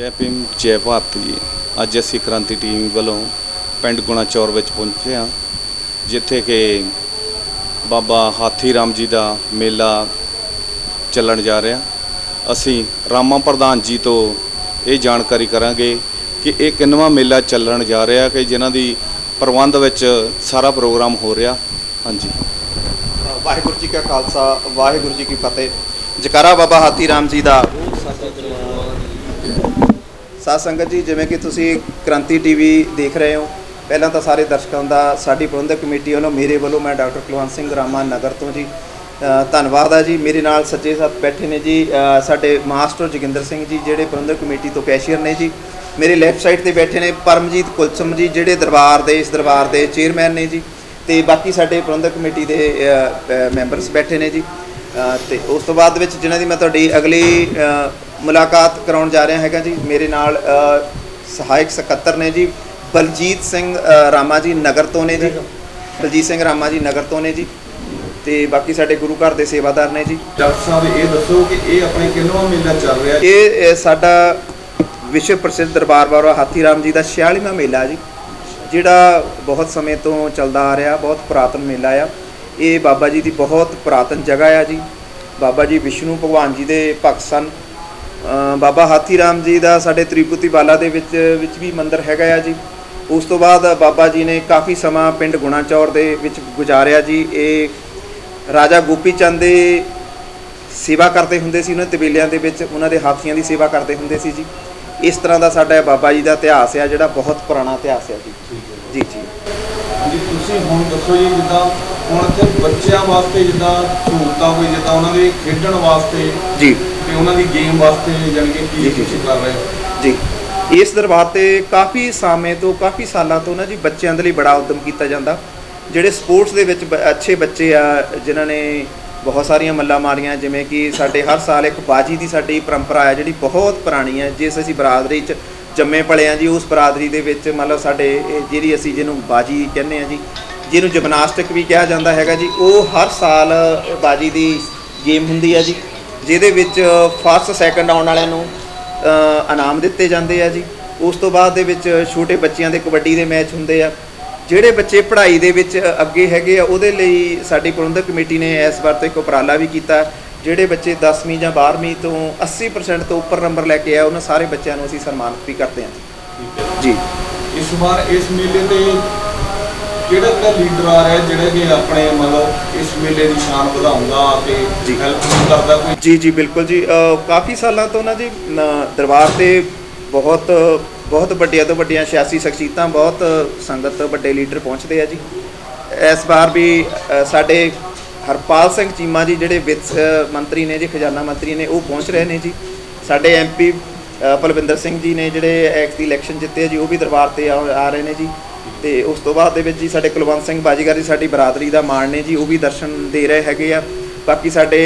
ਜੈ ਭੀਮ, ਜੈ ਭਾਰਤ ਜੀ। ਅੱਜ ਅਸੀਂ ਕ੍ਰਾਂਤੀ ਟੀਮ ਵੱਲੋਂ ਪਿੰਡ ਗੁਣਾਚੌਰ ਵਿੱਚ ਪਹੁੰਚੇ ਹਾਂ, ਜਿੱਥੇ ਕਿ ਬਾਬਾ ਹਾਥੀ ਰਾਮ ਜੀ ਦਾ ਮੇਲਾ ਚੱਲਣ ਜਾ ਰਿਹਾ। ਅਸੀਂ ਰਾਮਾ ਪ੍ਰਧਾਨ ਜੀ ਤੋਂ ਇਹ ਜਾਣਕਾਰੀ ਕਰਾਂਗੇ ਕਿ ਇਹ ਕਿੰਨਵਾਂ ਮੇਲਾ ਚੱਲਣ ਜਾ ਰਿਹਾ ਕਿ ਜਿਨ੍ਹਾਂ ਦੀ ਪ੍ਰਬੰਧ ਵਿੱਚ ਸਾਰਾ ਪ੍ਰੋਗਰਾਮ ਹੋ ਰਿਹਾ। ਹਾਂਜੀ। ਵਾਹਿਗੁਰੂ ਜੀ ਕਾ ਖਾਲਸਾ, ਵਾਹਿਗੁਰੂ ਜੀ ਕੀ ਫਤਿਹ। ਜਕਾਰਾ ਬਾਬਾ ਹਾਥੀ ਰਾਮ ਜੀ ਦਾ ਸਾਧ ਸੰਗਤ ਜੀ ਜਿਵੇਂ ਕਿ ਤੁਸੀਂ ਕ੍ਰਾਂਤੀ ਟੀਵੀ ਦੇਖ ਰਹੇ ਹੋ ਪਹਿਲਾਂ ਤਾਂ ਸਾਰੇ ਦਰਸ਼ਕਾਂ ਦਾ ਸਾਡੀ ਪ੍ਰਬੰਧਕ ਕਮੇਟੀ ਵੱਲੋਂ ਮੇਰੇ ਵੱਲੋਂ ਮੈਂ ਡਾਕਟਰ ਕੁਲਵੰਤ ਸਿੰਘ ਰਾਮਾ ਨਗਰ ਤੋਂ ਜੀ ਧੰਨਵਾਦ ਆ ਜੀ। ਮੇਰੇ ਨਾਲ ਸੱਜੇ ਸਾਥ ਬੈਠੇ ਨੇ ਜੀ ਸਾਡੇ ਮਾਸਟਰ ਜੋਗਿੰਦਰ ਸਿੰਘ ਜੀ ਜਿਹੜੇ ਪ੍ਰਬੰਧਕ ਕਮੇਟੀ ਤੋਂ ਕੈਸ਼ੀਅਰ ਨੇ ਜੀ। ਮੇਰੇ ਲੈਫਟ ਸਾਈਡ ਤੇ ਬੈਠੇ ਨੇ ਪਰਮਜੀਤ ਕੁਲਸਮ ਜੀ ਜਿਹੜੇ ਦਰਬਾਰ ਦੇ ਇਸ ਦਰਬਾਰ ਦੇ ਚੇਅਰਮੈਨ ਨੇ ਜੀ। ਤੇ ਬਾਕੀ ਸਾਡੇ ਪ੍ਰਬੰਧਕ ਕਮੇਟੀ ਦੇ ਮੈਂਬਰਸ ਬੈਠੇ ਨੇ ਜੀ। ਅ, ਤੇ ਉਸ ਤੋਂ ਬਾਅਦ ਵਿੱਚ ਜਿਨ੍ਹਾਂ ਦੀ ਮੈਂ ਤੁਹਾਡੀ ਅਗਲੀ ਮੁਲਾਕਾਤ ਕਰਾਉਣ ਜਾ ਰਿਹਾ ਹੈਗਾ ਜੀ। ਮੇਰੇ ਨਾਲ ਸਹਾਇਕ ਸਕੱਤਰ ਨੇ ਜੀ। ਬਲਜੀਤ ਸਿੰਘ ਰਾਮਾ ਜੀ ਨਗਰ ਤੋਂ ਨੇ ਜੀ। ਬਲਜੀਤ ਸਿੰਘ ਰਾਮਾ ਜੀ ਨਗਰ ਤੋਂ ਨੇ ਜੀ। ਤੇ ਬਾਕੀ ਸਾਡੇ ਗੁਰੂ ਘਰ ਦੇ ਸੇਵਾਦਾਰ ਨੇ ਜੀ। ਡਾਕਟਰ ਸਾਹਿਬ ਇਹ ਦੱਸੋ ਕਿ ਇਹ ਆਪਣੇ ਕਿੰਨਵਾਂ ਮੇਲਾ ਚੱਲ ਰਿਹਾ ਇਹ ਸਾਡਾ ਵਿਸ਼ਵ ਪ੍ਰਸਿੱਧ ਦਰਬਾਰ ਬਾਬਾ ਹਾਥੀ ਰਾਮ ਜੀ ਦਾ 46ਵਾਂ ਮੇਲਾ ਜੀ। ਜਿਹੜਾ ਬਹੁਤ ਸਮੇਂ ਤੋਂ ਚੱਲਦਾ ਆ ਰਿਹਾ ਬਹੁਤ ਪੁਰਾਤਨ ਮੇਲਾ ਆ। ਇਹ ਬਾਬਾ ਜੀ ਦੀ ਬਹੁਤ ਪੁਰਾਤਨ ਜਗ੍ਹਾ ਆ ਜੀ। ਬਾਬਾ ਜੀ ਵਿਸ਼ਨੂੰ ਭਗਵਾਨ ਜੀ ਦੇ ਭਗਤ ਸਨ। ਬਾਬਾ ਹਾਥੀ ਰਾਮ ਜੀ ਦਾ ਸਾਡੇ ਤ੍ਰਿਪੁਤੀ ਬਾਲਾ ਦੇ ਵਿੱਚ ਵਿੱਚ ਵੀ ਮੰਦਿਰ ਹੈਗਾ ਆ ਜੀ। ਉਸ ਤੋਂ ਬਾਅਦ ਬਾਬਾ ਜੀ ਨੇ ਕਾਫੀ ਸਮਾਂ ਪਿੰਡ ਗੁਣਾ ਚੌਰ ਦੇ ਵਿੱਚ ਗੁਜ਼ਾਰਿਆ ਜੀ। ਇਹ ਰਾਜਾ ਗੋਪੀ ਚੰਦ ਦੇ ਸੇਵਾ ਕਰਦੇ ਹੁੰਦੇ ਸੀ ਉਹਨਾਂ ਤਬੇਲਿਆਂ ਦੇ ਵਿੱਚ ਉਹਨਾਂ ਦੇ ਹਾਥੀਆਂ ਦੀ ਸੇਵਾ ਕਰਦੇ ਹੁੰਦੇ ਸੀ ਜੀ। ਇਸ ਤਰ੍ਹਾਂ ਦਾ ਸਾਡਾ ਬਾਬਾ ਜੀ ਦਾ ਇਤਿਹਾਸ ਹੈ ਜਿਹੜਾ ਬਹੁਤ ਪੁਰਾਣਾ ਇਤਿਹਾਸ ਹੈ ਜੀ। ਜੀ ਜੀ। ਜੀ ਤੁਸੀਂ ਹੁਣ ਦੱਸੋ ਜੀ ਜਿੱਦਾਂ ਹੁਣ ਇੱਥੇ ਬੱਚਿਆਂ ਵਾਸਤੇ ਜਿੱਦਾਂ ਸਹੂਲਤਾਂ ਕੋਈ ਜਿੱਦਾਂ ਉਹਨਾਂ ਦੇ ਖੇਡਣ ਵਾਸਤੇ ਜੀ। ਉਹਨਾਂ ਦੀ ਗੇਮ ਵਾਸਤੇ ਜਾਣੀ ਕਿ ਕੀ ਤੁਸੀਂ। ਕਰ ਰਹੇ ਹੋ? ਜੀ। ਇਸ ਦਰਬਾਰ ਤੇ ਕਾਫੀ ਸਮੇਂ ਤੋਂ ਕਾਫੀ ਸਾਲਾਂ ਤੋਂ ਨਾ ਜੀ ਬੱਚਿਆਂ ਦੇ ਲਈ ਬੜਾ ਉਦਮ ਕੀਤਾ ਜਾਂਦਾ। ਜਿਹੜੇ ਸਪੋਰਟਸ ਦੇ ਵਿੱਚ ਬ- ਅੱਛੇ ਬੱਚੇ ਆ ਜਿਨ੍ਹਾਂ ਨੇ ਬਹੁਤ ਸਾਰੀਆਂ ਮੱਲਾਂ ਮਾਰੀਆਂ ਜਿਵੇਂ ਕਿ ਸਾਡੇ ਹਰ ਸਾਲ ਇੱਕ ਬਾਜੀ ਦੀ ਸਾਡੀ ਪਰੰਪਰਾ ਹੈ ਜਿਹੜੀ ਬਹੁਤ ਪੁਰਾਣੀ ਹੈ ਜਿਸ ਅਸੀਂ ਬਰਾਦਰੀ 'ਚ ਜੰਮੇ ਪਲੇ ਆ ਜੀ ਉਸ ਬਰਾਦਰੀ ਦੇ ਵਿੱਚ ਮਤਲਬ ਸਾਡੇ ਇਹ ਜਿਹੜੀ ਅਸੀਂ ਜਿਹਨੂੰ ਬਾਜੀ ਕਹਿੰਦੇ ਆ ਜੀ ਜਿਹਨੂੰ ਜਿਮਨਾਸਟਿਕ ਵੀ ਕਿਹਾ ਜਾਂਦਾ ਹੈਗਾ ਜੀ ਉਹ ਹਰ ਸਾਲ ਬਾਜੀ ਦੀ ਗੇਮ ਹੁੰਦੀ ਹੈ ਜੀ। ਜਿਹਦੇ ਵਿੱਚ ਫਸਟ ਸੈਕੰਡ ਆਉਣ ਵਾਲਿਆਂ ਨੂੰ ਅ, ਇਨਾਮ ਦਿੱਤੇ ਜਾਂਦੇ ਆ ਜੀ। ਉਸ ਤੋਂ ਬਾਅਦ ਦੇ ਵਿੱਚ ਛੋਟੇ ਬੱਚਿਆਂ ਦੇ ਕਬੱਡੀ ਦੇ ਮੈਚ ਹੁੰਦੇ ਆ। ਜਿਹੜੇ ਬੱਚੇ ਪੜ੍ਹਾਈ ਦੇ ਵਿੱਚ ਅੱਗੇ ਹੈਗੇ ਆ ਉਹਦੇ ਲਈ ਸਾਡੀ ਪ੍ਰਬੰਧਕ ਕਮੇਟੀ ਨੇ ਇਸ ਵਾਰ ਤੋਂ ਇੱਕ ਉਪਰਾਲਾ ਵੀ ਕੀਤਾ। ਜਿਹੜੇ ਬੱਚੇ 10ਵੀਂ ਜਾਂ 12ਵੀਂ ਤੋਂ 80% ਤੋਂ ਉੱਪਰ ਨੰਬਰ ਲੈ ਕੇ ਆ ਉਹਨਾਂ ਸਾਰੇ ਬੱਚਿਆਂ ਨੂੰ ਅਸੀਂ ਸਨਮਾਨਿਤ ਵੀ ਕਰਦੇ ਹਾਂ। ਹੈ। ਜੀ। ਇਸ ਵਾਰ ਇਸ ਮੇਲੇ ਤੇ ਕਿਹੜਾ ਕਿਹੜਾ ਲੀਡਰ ਆ ਰਿਹਾ ਜਿਹੜਾ ਕਿ ਆਪਣੇ ਮਤਲਬ ਇਸ ਮੇਲੇ ਦੀ ਸ਼ਾਨ ਵਧਾਉਂਦਾ ਤੇ ਜੀ। ਹੈਲਪ ਕਰਦਾ ਕੋਈ? ਜੀ ਜੀ ਬਿਲਕੁਲ ਜੀ। ਕਾਫੀ ਸਾਲਾਂ ਤੋਂ ਨਾ ਜੀ ਦਰਬਾਰ ਤੇ ਬਹੁਤ ਬਹੁਤ ਵੱਡੀਆਂ ਤੋਂ ਵੱਡੀਆਂ ਸਿਆਸੀ ਸ਼ਖਸੀਅਤਾਂ ਬਹੁਤ ਸੰਗਤ ਵੱਡੇ ਲੀਡਰ ਪਹੁੰਚਦੇ ਆ ਜੀ। ਇਸ ਵਾਰ ਵੀ ਸਾਡੇ ਹਰਪਾਲ ਸਿੰਘ ਚੀਮਾ ਜੀ ਜਿਹੜੇ ਵਿੱਤ ਮੰਤਰੀ ਨੇ ਜੀ ਖਜ਼ਾਨਾ ਮੰਤਰੀ ਨੇ ਉਹ ਪਹੁੰਚ ਰਹੇ ਨੇ ਜੀ। ਸਾਡੇ ਐਮਪੀ ਪਲਵਿੰਦਰ ਸਿੰਘ ਜੀ ਨੇ ਜਿਹੜੇ ਐਕਸ ਦੀ ਇਲੈਕਸ਼ਨ ਜਿੱਤੇ ਆ ਜੀ ਉਹ ਵੀ ਦਰਬਾਰ ਤੇ ਆ ਰਹੇ ਨੇ ਜੀ। ਤੇ ਉਸ ਤੋਂ ਬਾਅਦ ਦੇ ਵਿੱਚ ਜੀ ਸਾਡੇ ਕੁਲਵੰਤ ਸਿੰਘ ਬਾਜੀਗਰ ਜੀ, ਸਾਡੀ ਬਰਾਦਰੀ ਦਾ ਮਾਣ ਨੇ ਜੀ, ਉਹ ਵੀ ਦਰਸ਼ਨ ਦੇ ਰਹੇ ਹੈਗੇ ਆ। ਬਾਕੀ ਸਾਡੇ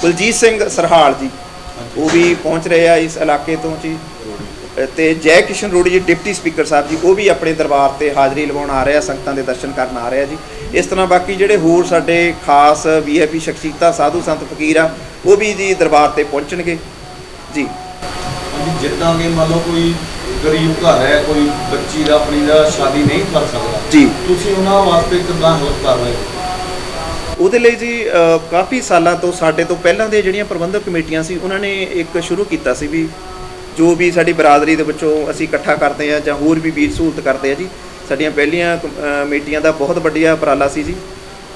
ਕੁਲਜੀਤ ਸਿੰਘ ਸਰਹਾਲ ਜੀ, ਉਹ ਵੀ ਪਹੁੰਚ ਰਹੇ ਆ ਇਸ ਇਲਾਕੇ ਤੋਂ ਜੀ। ਤੇ ਜੈ ਕਿਸ਼ਨ ਰੋੜੀ ਜੀ, ਡਿਪਟੀ ਸਪੀਕਰ ਸਾਹਿਬ ਜੀ, ਉਹ ਵੀ ਆਪਣੇ ਦਰਬਾਰ ਤੇ ਹਾਜ਼ਰੀ ਲਵਾਉਣ ਆ ਰਹੇ ਆ, ਸੰਗਤਾਂ ਦੇ ਦਰਸ਼ਨ ਕਰਨ ਆ ਰਹੇ ਆ ਜੀ। ਇਸ ਤਰ੍ਹਾਂ ਬਾਕੀ ਜਿਹੜੇ ਹੋਰ ਸਾਡੇ ਖਾਸ ਵੀਆਈਪੀ ਸ਼ਖਸੀਅਤਾਂ, ਸਾਧੂ ਸੰਤ ਫਕੀਰ ਆ, ਉਹ ਵੀ ਜੀ ਦਰਬਾਰ ਤੇ ਪਹੁੰਚਣਗੇ। ਜੀ। ਹਾਂਜੀ, ਜਿੱਦਾਂ ਕਿ ਮੰਨ ਲਓ ਕੋਈ ਗਰੀਬ ਘਰ ਹੈ ਕੋਈ ਬੱਚੀ ਦਾ ਆਪਣੀ ਦਾ ਸ਼ਾਦੀ ਨਹੀਂ ਕਰ ਸਕਦਾ। ਜੀ। ਤੁਸੀਂ ਉਹਨਾਂ ਵਾਸਤੇ ਕਿੱਦਾਂ ਹੈਲਪ ਕਰ ਰਹੇ ਹੋ? ਉਹਦੇ ਲਈ ਜੀ ਕਾਫੀ ਸਾਲਾਂ ਤੋਂ ਸਾਡੇ ਤੋਂ ਪਹਿਲਾਂ ਦੇ ਜਿਹੜੀਆਂ ਪ੍ਰਬੰਧਕ ਕਮੇਟੀਆਂ ਸੀ ਉਹਨਾਂ ਨੇ ਇੱਕ ਸ਼ੁਰੂ ਕੀਤਾ ਸੀ ਵੀ ਜੋ ਵੀ ਸਾਡੀ ਬਰਾਦਰੀ ਦੇ ਵਿੱਚੋਂ ਅਸੀਂ ਇਕੱਠਾ ਕਰਦੇ ਆ ਜਾਂ ਹੋਰ ਵੀ ਵੀਰ ਸਹੂਲਤ ਕਰਦੇ ਆ ਜੀ ਸਾਡੀਆਂ ਪਹਿਲੀਆਂ ਕਮੇਟੀਆਂ ਦਾ ਬਹੁਤ ਵੱਡੀਆ ਉਪਰਾਲਾ ਸੀ ਜੀ।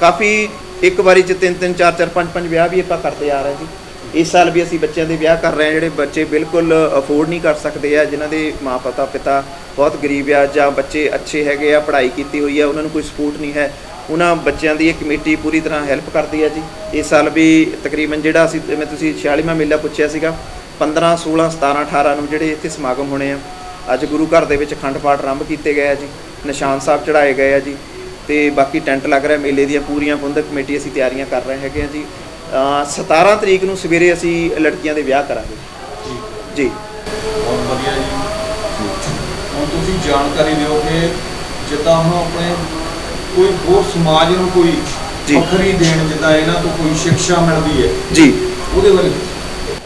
ਕਾਫੀ ਇੱਕ ਵਾਰੀ ਚ ਤਿੰਨ ਤਿੰਨ ਚਾਰ ਚਾਰ ਪੰਜ ਪੰਜ ਵਿਆਹ ਵੀ ਆਪਾਂ ਕਰਦੇ ਆ ਰਹੇ ਜੀ। ਇਸ ਸਾਲ ਵੀ ਅਸੀਂ ਬੱਚਿਆਂ ਦੇ ਵਿਆਹ ਕਰ ਰਹੇ ਹਾਂ, ਜਿਹੜੇ ਬੱਚੇ ਬਿਲਕੁਲ ਅਫੋਰਡ ਨਹੀਂ ਕਰ ਸਕਦੇ ਆ, ਜਿਨ੍ਹਾਂ ਦੇ ਮਾਪੇ ਪਿਤਾ ਬਹੁਤ ਗਰੀਬ ਆ ਜਾਂ ਬੱਚੇ ਅੱਛੇ ਹੈਗੇ ਆ, ਪੜ੍ਹਾਈ ਕੀਤੀ ਹੋਈ ਆ, ਉਹਨਾਂ ਨੂੰ ਕੋਈ ਸਪੋਰਟ ਨਹੀਂ ਹੈ, ਉਹਨਾਂ ਬੱਚਿਆਂ ਦੀ ਇਹ ਕਮੇਟੀ ਪੂਰੀ ਤਰ੍ਹਾਂ ਹੈਲਪ ਕਰਦੀ ਹੈ ਜੀ। ਇਸ ਸਾਲ ਵੀ ਤਕਰੀਬਨ ਜਿਹੜਾ ਅਸੀਂ, ਜਿਵੇਂ ਤੁਸੀਂ 46ਵਾਂ ਮੇਲਾ ਪੁੱਛਿਆ ਸੀਗਾ 15 16 17 18 ਨੂੰ ਜਿਹੜੇ ਇੱਥੇ ਸਮਾਗਮ ਹੋਣੇ ਆ, ਅੱਜ ਗੁਰੂ ਘਰ ਦੇ ਵਿੱਚ ਖੰਡ ਪਾਠ ਆਰੰਭ ਕੀਤੇ ਗਏ ਆ ਜੀ, ਨਿਸ਼ਾਨ ਸਾਹਿਬ ਚੜਾਏ ਗਏ ਆ ਜੀ, ਤੇ ਬਾਕੀ ਟੈਂਟ ਲੱਗ ਰਿਹਾ ਮੇਲੇ ਦੀਆਂ ਪੂਰੀਆਂ ਪ੍ਰਬੰਧਕ ਕਮੇਟੀ ਅਸੀਂ ਤਿਆਰੀਆਂ ਕਰ ਰਹੇ ਹੈਗੇ ਆ ਜੀ। 17 ਤਰੀਕ ਨੂੰ ਸਵੇਰੇ ਅਸੀਂ ਲੜਕੀਆਂ ਦੇ ਵਿਆਹ ਕਰਾਂਗੇ। ਜੀ। ਬਹੁਤ ਵਧੀਆ ਜੀ। ਹੁਣ ਤੁਸੀਂ ਜਾਣਕਾਰੀ ਦਿਓ ਕਿ ਜਿੱਦਾਂ ਹੁਣ ਆਪਣੇ ਕੋਈ ਹੋਰ ਸਮਾਜ ਨੂੰ ਕੋਈ। ਵੱਖਰੀ ਦੇਣ ਜਿੱਦਾਂ ਇਹਨਾਂ ਤੋਂ ਕੋਈ ਸਿੱਖਿਆ ਮਿਲਦੀ ਹੈ। ਜੀ। ਉਹਦੇ ਬਾਰੇ।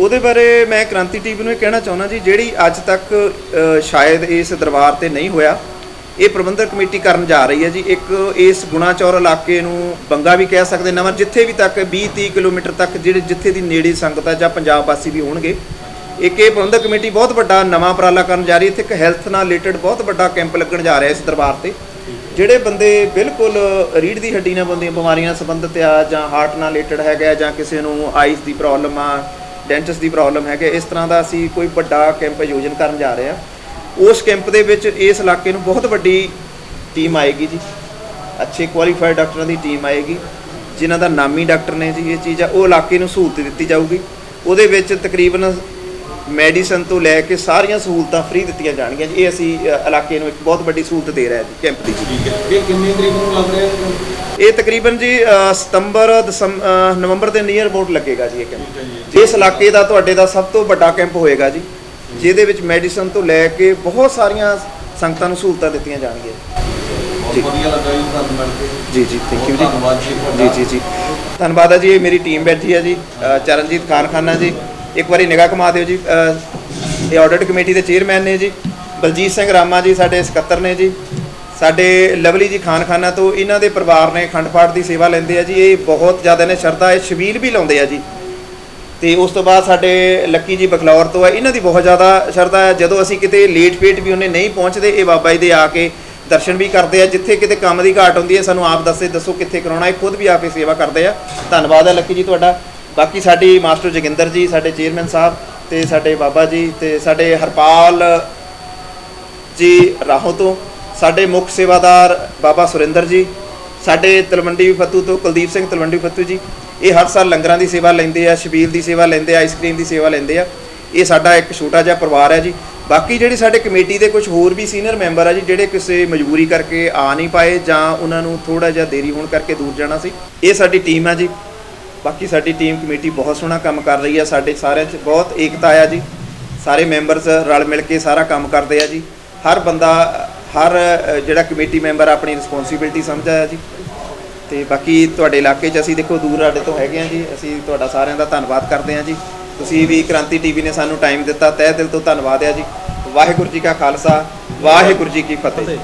ਉਹਦੇ ਬਾਰੇ ਮੈਂ ਕ੍ਰਾਂਤੀ ਟੀਵੀ ਨੂੰ ਇਹ ਕਹਿਣਾ ਚਾਹੁੰਦਾ ਜੀ ਜਿਹੜੀ ਅੱਜ ਤੱਕ ਸ਼ਾਇਦ ਇਸ ਦਰਬਾਰ ਤੇ ਨਹੀਂ ਹੋਇਆ ਇਹ ਪ੍ਰਬੰਧਕ ਕਮੇਟੀ ਕਰਨ ਜਾ ਰਹੀ ਹੈ ਜੀ। ਇੱਕ ਇਸ ਗੁਣਾਚੌਰ ਇਲਾਕੇ ਨੂੰ ਬੰਗਾ ਵੀ ਕਹਿ ਸਕਦੇ ਨਵਾਂ, ਜਿੱਥੇ ਵੀ ਤੱਕ 20 30 ਕਿਲੋਮੀਟਰ ਤੱਕ ਜਿਹੜੇ ਜਿੱਥੇ ਦੀ ਨੇੜੇ ਸੰਗਤ ਹੈ ਜਾਂ ਪੰਜਾਬ ਵਾਸੀ ਵੀ ਹੋਣਗੇ। ਇੱਕ ਇਹ ਪ੍ਰਬੰਧਕ ਕਮੇਟੀ ਬਹੁਤ ਵੱਡਾ ਨਵਾਂ ਉਪਰਾਲਾ ਕਰਨ ਜਾ ਰਹੀ ਹੈ। ਇੱਥੇ ਇੱਕ ਹੈਲਥ ਨਾਲ ਰਿਲੇਟਡ ਬਹੁਤ ਵੱਡਾ ਕੈਂਪ ਲੱਗਣ ਜਾ ਰਿਹਾ ਇਸ ਦਰਬਾਰ ਤੇ। ਜਿਹੜੇ ਬੰਦੇ ਬਿਲਕੁਲ ਰੀੜ ਦੀ ਹੱਡੀ ਨਾਲ ਬੰਦੀਆਂ ਬਿਮਾਰੀਆਂ ਨਾਲ ਸੰਬੰਧਿਤ ਆ ਜਾਂ ਹਾਰਟ ਨਾਲ ਰਿਲੇਟਡ ਹੈਗਾ ਜਾਂ ਕਿਸੇ ਨੂੰ ਆਈਸ ਦੀ ਪ੍ਰੋਬਲਮ ਆ ਡੈਂਟਸ ਦੀ ਪ੍ਰੋਬਲਮ ਹੈਗੇ ਇਸ ਤਰ੍ਹਾਂ ਦਾ ਅਸੀਂ ਕੋਈ ਵੱਡਾ ਕੈਂਪ ਆਯੋਜਨ ਕਰਨ ਜਾ ਰਹੇ ਹਾਂ। ਉਸ ਕੈਂਪ ਦੇ ਵਿੱਚ ਇਸ ਇਲਾਕੇ ਨੂੰ ਬਹੁਤ ਵੱਡੀ ਟੀਮ ਆਏਗੀ ਜੀ। ਅੱਛੇ ਕੁਆਲੀਫਾਈਡ ਡਾਕਟਰਾਂ ਦੀ ਟੀਮ ਆਏਗੀ। ਜਿਨ੍ਹਾਂ ਦਾ ਨਾਮੀ ਡਾਕਟਰ ਨੇ ਜੀ ਇਹ ਚੀਜ਼ ਆ ਉਹ ਇਲਾਕੇ ਨੂੰ ਸਹੂਲਤ ਦਿੱਤੀ ਜਾਊਗੀ। ਉਹਦੇ ਵਿੱਚ ਤਕਰੀਬਨ ਮੈਡੀਸਨ ਤੋਂ ਲੈ ਕੇ ਸਾਰੀਆਂ ਸਹੂਲਤਾਂ ਫ੍ਰੀ ਦਿੱਤੀਆਂ ਜਾਣਗੀਆਂ ਜੀ। ਇਹ ਅਸੀਂ ਇਲਾਕੇ ਨੂੰ ਇੱਕ ਬਹੁਤ ਵੱਡੀ ਸਹੂਲਤ ਦੇ ਰਹੇ ਹਾਂ ਜੀ ਕੈਂਪ ਦੀ ਠੀਕ ਹੈ। ਇਹ ਕਿੰਨੀ ਤਰੀਕ ਨੂੰ ਲੱਗ ਰਿਹਾ ਹੈ ਇਹ ਤਕਰੀਬਨ ਜੀ ਸਤੰਬਰ ਨਵੰਬਰ ਦੇ ਨੀਅਰ ਅਬਾਊਟ ਲੱਗੇਗਾ ਜੀ ਇਹ ਕੈਂਪ। ਇਸ ਇਲਾਕੇ ਦਾ ਤੁਹਾਡੇ ਦਾ ਸਭ ਤੋਂ ਵੱਡਾ ਕੈਂਪ ਹੋਏਗਾ ਜੀ। ਜਿਹਦੇ ਵਿੱਚ ਮੈਡੀਸਨ ਤੋਂ ਲੈ ਕੇ ਬਹੁਤ ਸਾਰੀਆਂ ਸੰਗਤਾਂ ਨੂੰ ਸਹੂਲਤਾਂ ਦਿੱਤੀਆਂ ਜਾਣਗੀਆਂ। ਬਹੁਤ ਵਧੀਆ ਲੱਗਾ ਜੀ ਤੁਹਾਨੂੰ ਮਿਲ ਕੇ। ਜੀ ਜੀ ਥੈਂਕ ਯੂ ਜੀ। ਧੰਨਵਾਦ ਜੀ ਜੀ ਜੀ ਜੀ। ਧੰਨਵਾਦ ਹੈ ਜੀ ਇਹ ਮੇਰੀ ਟੀਮ ਬੈਠੀ ਹੈ ਜੀ ਅ, ਚਰਨਜੀਤ ਖਾਨ ਖਾਨਾ ਜੀ। ਇੱਕ ਵਾਰੀ ਨਿਗਾਹ ਘੁਮਾ ਦਿਓ ਜੀ ਅ, ਇਹ ਆਡਿਟ ਕਮੇਟੀ ਦੇ ਚੇਅਰਮੈਨ ਨੇ ਜੀ ਬਲਜੀਤ ਸਿੰਘ ਰਾਮਾ ਜੀ ਸਾਡੇ ਸਕੱਤਰ ਨੇ ਜੀ। ਸਾਡੇ ਲਵਲੀ ਜੀ ਖਾਨ ਖਾਨਾ ਤੋਂ ਇਹਨਾਂ ਦੇ ਪਰਿਵਾਰ ਨੇ ਅਖੰਡ ਪਾਠ ਦੀ ਸੇਵਾ ਲੈਂਦੇ ਆ ਜੀ ਇਹ ਬਹੁਤ ਜ਼ਿਆਦਾ ਨੇ ਸ਼ਰਧਾ ਇਹ ਸ਼ਬੀਲ ਵੀ ਲਾਉਂਦੇ ਆ ਜੀ। ਤੇ ਉਸ ਤੋਂ ਬਾਅਦ ਸਾਡੇ ਲੱਕੀ ਜੀ ਬਖਲੌਰ ਤੋਂ ਹੈ ਇਹਨਾਂ ਦੀ ਬਹੁਤ ਜ਼ਿਆਦਾ ਸ਼ਰਧਾ ਹੈ। ਜਦੋਂ ਅਸੀਂ ਕਿਤੇ ਲੇਟ ਫੇਟ ਵੀ ਉਹਨੇ ਨਹੀਂ ਪਹੁੰਚਦੇ, ਇਹ ਬਾਬਾ ਜੀ ਦੇ ਆ ਕੇ ਦਰਸ਼ਨ ਵੀ ਕਰਦੇ ਆ। ਜਿੱਥੇ ਕਿਤੇ ਕੰਮ ਦੀ ਘਾਟ ਹੁੰਦੀ ਹੈ, ਸਾਨੂੰ ਆਪ ਦੱਸੇ, ਦੱਸੋ ਕਿੱਥੇ ਕਰਾਉਣਾ ਇਹ ਖੁਦ ਵੀ ਆ ਕੇ ਸੇਵਾ ਕਰਦੇ ਆ। ਧੰਨਵਾਦ ਹੈ ਲੱਕੀ ਜੀ ਤੁਹਾਡਾ। ਬਾਕੀ ਸਾਡੀ ਮਾਸਟਰ ਜੋਗਿੰਦਰ ਜੀ, ਸਾਡੇ ਚੇਅਰਮੈਨ ਸਾਹਿਬ ਤੇ ਸਾਡੇ ਬਾਬਾ ਜੀ ਤੇ ਸਾਡੇ ਹਰਪਾਲ ਜੀ ਰਾਹੋਂ ਤੋਂ ਸਾਡੇ ਮੁੱਖ ਸੇਵਾਦਾਰ ਬਾਬਾ ਸੁਰਿੰਦਰ ਜੀ, ਸਾਡੇ ਤਲਵੰਡੀ ਫੱਤੂ ਤੋਂ ਕੁਲਦੀਪ ਸਿੰਘ ਤਲਵੰਡੀ ਫੱਤੂ ਜੀ ਇਹ ਹਰ ਸਾਲ ਲੰਗਰਾਂ ਦੀ ਸੇਵਾ ਲੈਂਦੇ ਆ ਸ਼ਬੀਲ ਦੀ ਸੇਵਾ ਲੈਂਦੇ ਆ ਆਈਸਕ੍ਰੀਮ ਦੀ ਸੇਵਾ ਲੈਂਦੇ ਆ। ਇਹ ਸਾਡਾ ਇੱਕ ਛੋਟਾ ਜਿਹਾ ਪਰਿਵਾਰ ਹੈ ਜੀ। ਬਾਕੀ ਜਿਹੜੀ ਸਾਡੇ ਕਮੇਟੀ ਦੇ ਕੁਝ ਹੋਰ ਵੀ ਸੀਨੀਅਰ ਮੈਂਬਰ ਆ ਜੀ, ਜਿਹੜੇ ਕਿਸੇ ਮਜਬੂਰੀ ਕਰਕੇ ਆ ਨਹੀਂ ਪਾਏ ਜਾਂ ਉਹਨਾਂ ਨੂੰ ਥੋੜਾ ਜਿਹਾ ਦੇਰੀ ਹੋਣ ਕਰਕੇ ਦੂਰ ਜਾਣਾ ਸੀ, ਇਹ ਸਾਡੀ ਟੀਮ ਆ ਜੀ। ਬਾਕੀ ਸਾਡੀ ਟੀਮ ਕਮੇਟੀ ਬਹੁਤ ਸੋਹਣਾ ਕੰਮ ਕਰ ਰਹੀ ਆ, ਸਾਡੇ ਸਾਰਿਆਂ 'ਚ ਬਹੁਤ ਏਕਤਾ ਆ ਜੀ। ਸਾਰੇ ਮੈਂਬਰਸ ਰਲ ਮਿਲ ਕੇ ਸਾਰਾ ਕੰਮ ਕਰਦੇ ਆ ਜੀ। ਹਰ ਬੰਦਾ, ਹਰ ਜਿਹੜਾ ਕਮੇਟੀ ਮੈਂਬਰ ਆਪਣੀ ਰਿਸਪੌਂਸਿਬਿਲਟੀ ਸਮਝਦਾ ਆ ਜੀ। ਤੇ ਬਾਕੀ ਤੁਹਾਡੇ ਇਲਾਕੇ 'ਚ ਅਸੀਂ ਦੇਖੋ ਦੂਰ ਸਾਡੇ ਤੋਂ ਹੈਗੇ ਆ ਜੀ, ਅਸੀਂ ਤੁਹਾਡਾ ਸਾਰਿਆਂ ਦਾ ਧੰਨਵਾਦ ਕਰਦੇ ਆ ਜੀ। ਤੁਸੀਂ ਵੀ ਕ੍ਰਾਂਤੀ ਟੀਵੀ ਨੇ ਸਾਨੂੰ ਟਾਈਮ ਦਿੱਤਾ, ਤਹਿ ਦਿਲ ਤੋਂ ਧੰਨਵਾਦ ਆ ਜੀ। ਵਾਹਿਗੁਰੂ ਜੀ ਕਾ ਖਾਲਸਾ, ਵਾਹਿਗੁਰੂ ਜੀ ਕੀ ਫਤਿਹ।